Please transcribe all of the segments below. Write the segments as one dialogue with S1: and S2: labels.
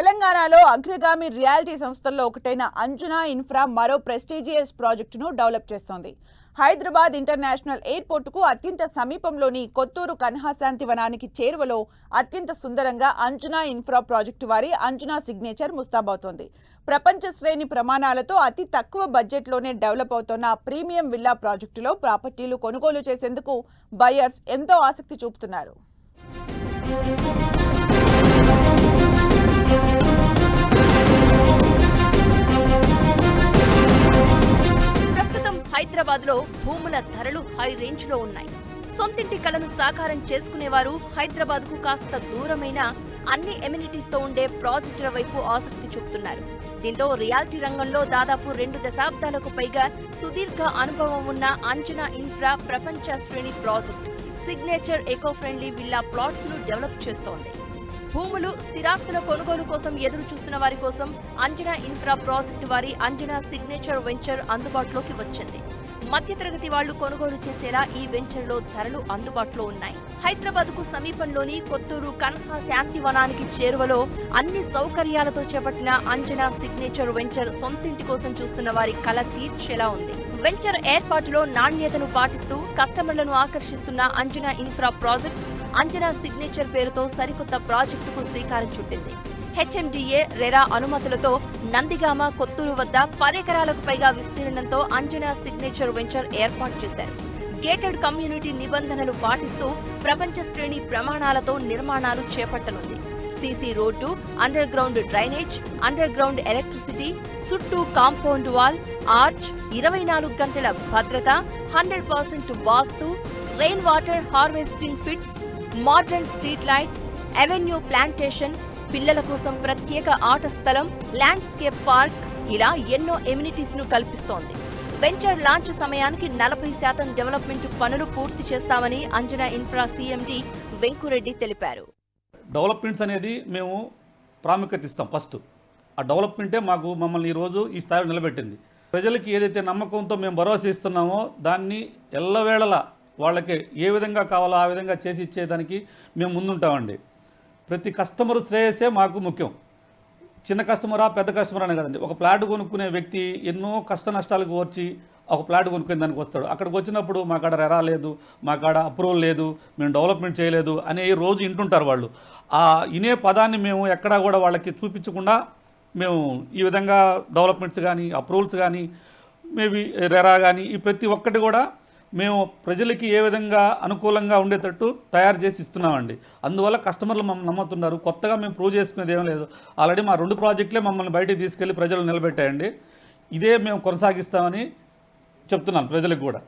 S1: తెలంగాణలో అగ్రగామి రియాలిటీ సంస్థల్లో ఒకటైన అంజనా ఇన్ఫ్రా మరో ప్రెస్టీజియస్ ప్రాజెక్టును డెవలప్ చేస్తోంది. హైదరాబాద్ ఇంటర్నేషనల్ ఎయిర్పోర్టుకు అత్యంత సమీపంలోని కొత్తూరు కన్హాశాంతి వనానికి చేరువలో అత్యంత సుందరంగా అంజనా ఇన్ఫ్రా ప్రాజెక్టు వారి అంజనా సిగ్నేచర్ ముస్తాబవుతోంది. ప్రపంచ శ్రేణి ప్రమాణాలతో అతి తక్కువ బడ్జెట్లోనే డెవలప్ అవుతున్న ప్రీమియం విల్లా ప్రాజెక్టులో ప్రాపర్టీలు కొనుగోలు చేసేందుకు బయర్స్ ఎంతో ఆసక్తి చూపుతున్నారు.
S2: హైదరాబాద్లో భూముల ధరలు హై రేంజ్లో ఉన్నాయి. సొంతింటి కలను సాకారం చేసుకునేవారు హైదరాబాద్కు కాస్త దూరమైన అన్ని ఎమ్యూనిటీస్తో ఉండే ప్రాజెక్టుల వైపు ఆసక్తి చూపుతున్నారు. దీంతో రియాలిటీ రంగంలో దాదాపు రెండు దశాబ్దాలకు పైగా సుదీర్ఘ అనుభవం ఉన్న అంజనా ఇన్ఫ్రా ప్రపంచ శ్రేణి project signature eco friendly villa ప్లాట్స్ను develop చేస్తోంది. భూములు స్థిరాస్తుల కొనుగోలు కోసం ఎదురు చూస్తున్న వారి కోసం అంజనా ఇన్ఫ్రా ప్రాజెక్టు వారి అంజనా సిగ్నేచర్ వెంచర్ అందుబాటులోకి వచ్చింది. మధ్యతరగతి వాళ్ళు కొనుగోలు చేసేలా ఈ వెంచర్లో ధరలు అందుబాటులో ఉన్నాయి. హైదరాబాద్కు సమీపంలోని కొత్తూరు కన్హా శాంతివనానికి చేరువలో అన్ని సౌకర్యాలతో చేపట్టిన అంజనా సిగ్నేచర్ వెంచర్ సొంతింటి కోసం చూస్తున్న వారి కల తీర్చేలా ఉంది. వెంచర్ ఏర్పాటులో నాణ్యతను పాటిస్తూ కస్టమర్లను ఆకర్షిస్తున్న Anjana infra project Anjana signature పేరుతో సరికొత్త ప్రాజెక్టుకు శ్రీకారం చుట్టింది. హెచ్ఎండిఏ రెరా అనుమతులతో నందిగామ కొత్తూరు వద్ద పదెకరాలకు పైగా విస్తీర్ణంతో అంజనా సిగ్నేచర్ వెంచర్ ఏర్పాటు చేశారు. గేటెడ్ కమ్యూనిటీ నిబంధనలు పాటిస్తూ ప్రపంచ శ్రేణి ప్రమాణాలతో నిర్మాణాలు చేపట్టనుంది. CC road under ground drainage under ground electricity చుట్టూ కాంపౌండ్ వాల్ ఆర్చ్ ఇరవై నాలుగు గంటల భద్రత hundred percent vastu rain water harvesting pits modern street lights avenue plantation పిల్లల కోసం ప్రత్యేక ఆట స్థలం ల్యాండ్స్కేప్ పార్క్ ఇలా ఎన్నో ఎమ్యూనిటీస్ను కల్పిస్తోంది. వెంచర్ లాంచ్ సమయానికి నలభై శాతం డెవలప్మెంట్ పనులు పూర్తి చేస్తామని అంజనా ఇన్ఫ్రా సీఎండీ వెంకురెడ్డి తెలిపారు.
S3: డెవలప్మెంట్స్ అనేది మేము ప్రాముఖ్యత ఇస్తాం ఫస్ట్ ఆ డెవలప్మెంటే మాకు మమ్మల్ని ఈరోజు ఈ స్థాయిలో నిలబెట్టింది. ప్రజలకి ఏదైతే నమ్మకంతో మేము భరోసా ఇస్తున్నామో దాన్ని ఎల్లవేళలా వాళ్ళకి ఏ విధంగా కావాలో ఆ విధంగా చేసి ఇచ్చేదానికి మేము ముందుంటామండి. ప్రతి కస్టమర్ శ్రేయస్సే మాకు ముఖ్యం. చిన్న కస్టమరా పెద్ద కస్టమర్ అనే కదండి. ఒక ప్లాట్ కొనుక్కునే వ్యక్తి ఎన్నో కష్ట నష్టాలకు కోర్చి ఒక ప్లాట్ కొనుక్కునే దానికి వస్తాడు. అక్కడికి వచ్చినప్పుడు మా కాడ రెరా లేదు మా కాడ అప్రూవల్ లేదు మేము డెవలప్మెంట్ చేయలేదు అనే రోజు వింటుంటారు వాళ్ళు. ఆ ఇనే పదాన్ని మేము ఎక్కడా కూడా వాళ్ళకి చూపించకుండా మేము ఈ విధంగా డెవలప్మెంట్స్ కానీ అప్రూవల్స్ కానీ మేబీ రెరా కానీ ఈ ప్రతి ఒక్కటి కూడా మేము ప్రజలకి ఏ విధంగా అనుకూలంగా ఉండేటట్టు తయారు చేసి ఇస్తున్నామండి. అందువల్ల కస్టమర్లు మమ్మల్ని నమ్ముతున్నారు. కొత్తగా మేము ప్రూవ్ చేసుకునేది ఏం లేదు. ఆల్రెడీ మా రెండు ప్రాజెక్టులే మమ్మల్ని బయటికి తీసుకెళ్ళి ప్రజలు నిలబెట్టాయండి. ఇదే మేము కొనసాగిస్తామని చెప్తున్నాను ప్రజలకు కూడా.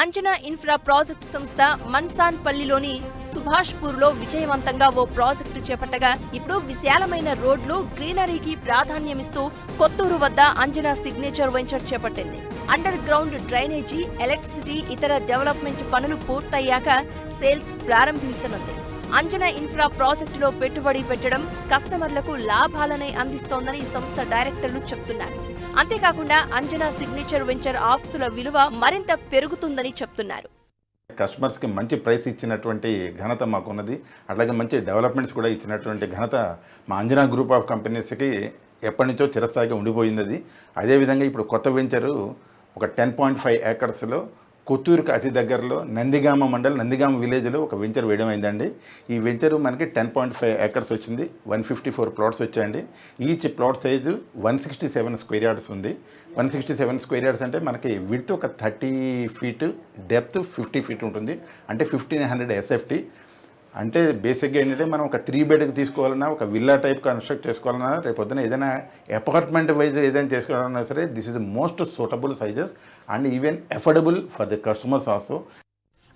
S2: అంజనా ఇన్ఫ్రా ప్రాజెక్టు సంస్థ మన్సాన్ పల్లిలోని విజయవంతంగా ఓ ప్రాజెక్టు చేపట్టగా ఇప్పుడు విశాలమైన రోడ్లు గ్రీనరీకి ప్రాధాన్యమిస్తూ కొత్తూరు వద్ద అంజనా సిగ్నేచర్ వెంచర్ చేపట్టింది. అండర్ గ్రౌండ్ డ్రైనేజీ ఎలక్ట్రిసిటీ ఇతర డెవలప్మెంట్ పనులు పూర్తయ్యాక సేల్స్ ప్రారంభించనుంది. అంజనా ఇన్ఫ్రా ప్రాజెక్టులో పెట్టుబడి పెట్టడం కస్టమర్లకు లాభాలనే అందిస్తోందని ఈ సంస్థ డైరెక్టర్లు చెప్తున్నారు. అంతేకాకుండా అంజనా సిగ్నేచర్ వెంచర్ ఆస్తుల విలువ మరింత పెరుగుతుందని చెప్తున్నారు.
S4: కస్టమర్స్కి మంచి ప్రైస్ ఇచ్చినటువంటి ఘనత మాకున్నది. అట్లాగే మంచి డెవలప్మెంట్స్ కూడా ఇచ్చినటువంటి ఘనత మా అంజనా గ్రూప్ ఆఫ్ కంపెనీస్కి ఎప్పటి నుంచో చిరస్థాయిగా ఉండిపోయింది అది అదేవిధంగా ఇప్పుడు కొత్త వెంచరు ఒక టెన్ పాయింట్ ఫైవ్ ఏకర్స్లో కొత్తూరుకు అతి దగ్గరలో నందిగామ మండలం నందిగామ విలేజ్లో ఒక వెంచర్ వేయడం అయిందండి. ఈ వెంచర్ మనకి టెన్ పాయింట్ ఫైవ్ ఏకర్స్ వచ్చింది వన్ ఫిఫ్టీ ఫోర్ ప్లాట్స్ వచ్చాయండి. Each plot size one sixty seven square yards ఉంది. One sixty seven square yards అంటే మనకి విడ్త్ ఒక thirty feet depth fifty feet ఉంటుంది. అంటే ఫిఫ్టీన్ హండ్రెడ్ ఎస్ఎఫ్టీ. అంటే బేసిక్గా ఏంటంటే మనం ఒక త్రీ బెడ్కి తీసుకోవాలన్నా ఒక విల్లా టైప్ కన్స్ట్రక్ట్ చేసుకోవాలన్నా రేపు ఏదైనా అపార్ట్మెంట్ వైజ్ ఏదైనా చేసుకోవాలన్నా సరే this is most suitable sizes and even affordable for the customers also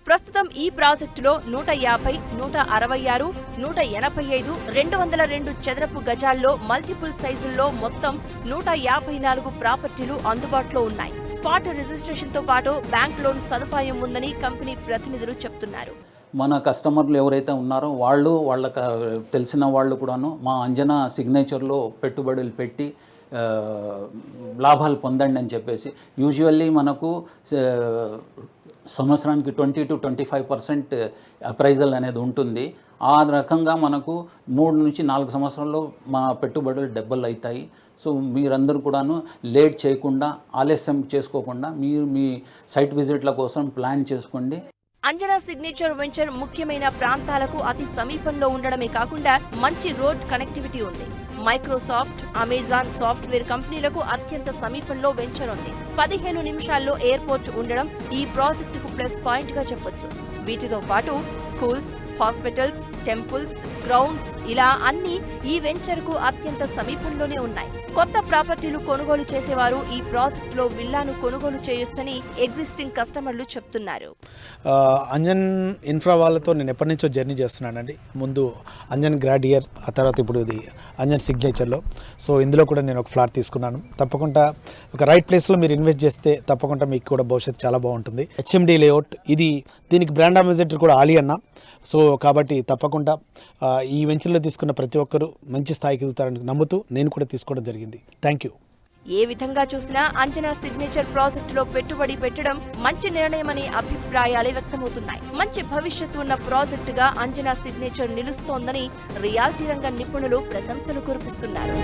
S2: ప్రస్తుతం ఈ ప్రాజెక్టులో నూట యాభై నూట అరవై ఆరు నూట ఎనభై ఐదు రెండు వందల రెండు చదరపు గజాల్లో మల్టిపుల్ సైజుల్లో మొత్తం నూట యాభై నాలుగు ప్రాపర్టీలు అందుబాటులో ఉన్నాయి. స్పాట్ రిజిస్ట్రేషన్తో పాటు బ్యాంక్ లోన్ సదుపాయం ఉందని కంపెనీ ప్రతినిధులు చెప్తున్నారు.
S5: మన కస్టమర్లు ఎవరైతే ఉన్నారో వాళ్ళు వాళ్ళకి తెలిసిన వాళ్ళు కూడాను మా అంజనా సిగ్నేచర్లో పెట్టుబడులు పెట్టి లాభాలు పొందండి అని చెప్పేసి. యూజువల్లీ మనకు సంవత్సరానికి twenty to twenty five percent appraisal అనేది ఉంటుంది. ఆ రకంగా మనకు మూడు నుంచి నాలుగు సంవత్సరాల్లో మా పెట్టుబడులు డబ్బులు అవుతాయి సో మీరందరూ కూడాను లేట్ చేయకుండా ఆలస్యం చేసుకోకుండా మీరు మీ సైట్ విజిట్ల కోసం ప్లాన్ చేసుకోండి.
S2: అంజనా సిగ్నేచర్ వెంచర్ ముఖ్యమైన ప్రాంతాలకు అతి సమీపంలో ఉండడమే కాకుండా మంచి రోడ్ కనెక్టివిటీ ఉంది. మైక్రోసాఫ్ట్ అమెజాన్ సాఫ్ట్వేర్ కంపెనీలకు అత్యంత సమీపంలో వెంచర్ ఉంది. పదిహేను నిమిషాల్లో ఎయిర్పోర్ట్ ఉండడం ఈ ప్రాజెక్టుకు ప్లస్ పాయింట్గా చెప్పొచ్చు. వీటితో పాటు స్కూల్స్ హాస్పిటల్స్ టెంపుల్స్ గ్రౌండ్స్ ఇలా అన్ని ఈ వెంచర్కు అత్యంత సమీపంలోనే ఉన్నాయి. కొత్త ప్రాపర్టీలు కొనుగోలు చేసేవారు ఈ ప్రాజెక్టులో విల్లాను కొనుగోలు చేయొచ్చని ఎగ్జిస్టింగ్ కస్టమర్లు చెప్తున్నారు.
S6: అంజన్ ఇన్ఫ్రా వాళ్ళతో నేను ఎప్పటి నుంచో జర్నీ చేస్తున్నానండి. ముందు అంజన్ గ్రాడియర్ ఆ తర్వాత ఇప్పుడు ఇది అంజన్ సిగ్నేచర్లో. సో ఇందులో కూడా నేను ఒక ఫ్లాట్ తీసుకున్నాను. తప్పకుండా ఒక రైట్ ప్లేస్లో మీరు ఇన్వెస్ట్ చేస్తే తప్పకుండా మీకు కూడా భవిష్యత్తు చాలా బాగుంటుంది. హెచ్ఎండి లేఅవుట్ ఇది దీనికి బ్రాండ్ అంబాసిడర్ కూడా ఆలీ అన్న. సో కాబట్టి తప్పకుండా ఈ వెంచర్లో తీసుకున్న ప్రతి ఒక్కరూ మంచి స్థాయికి ఎదుగుతారని నమ్ముతూ నేను కూడా తీసుకోవడం జరిగింది. థ్యాంక్ యూ
S2: ఏ విధంగా చూసినా అంజనా సిగ్నేచర్ ప్రాజెక్టులో పెట్టుబడి పెట్టడం మంచి నిర్ణయమనే అభిప్రాయాలే వ్యక్తమవుతున్నాయి. మంచి భవిష్యత్తు ఉన్న ప్రాజెక్టుగా అంజనా సిగ్నేచర్ నిలుస్తోందని రియాలిటీ రంగ నిపుణులు ప్రశంసలు కురిపిస్తున్నారు.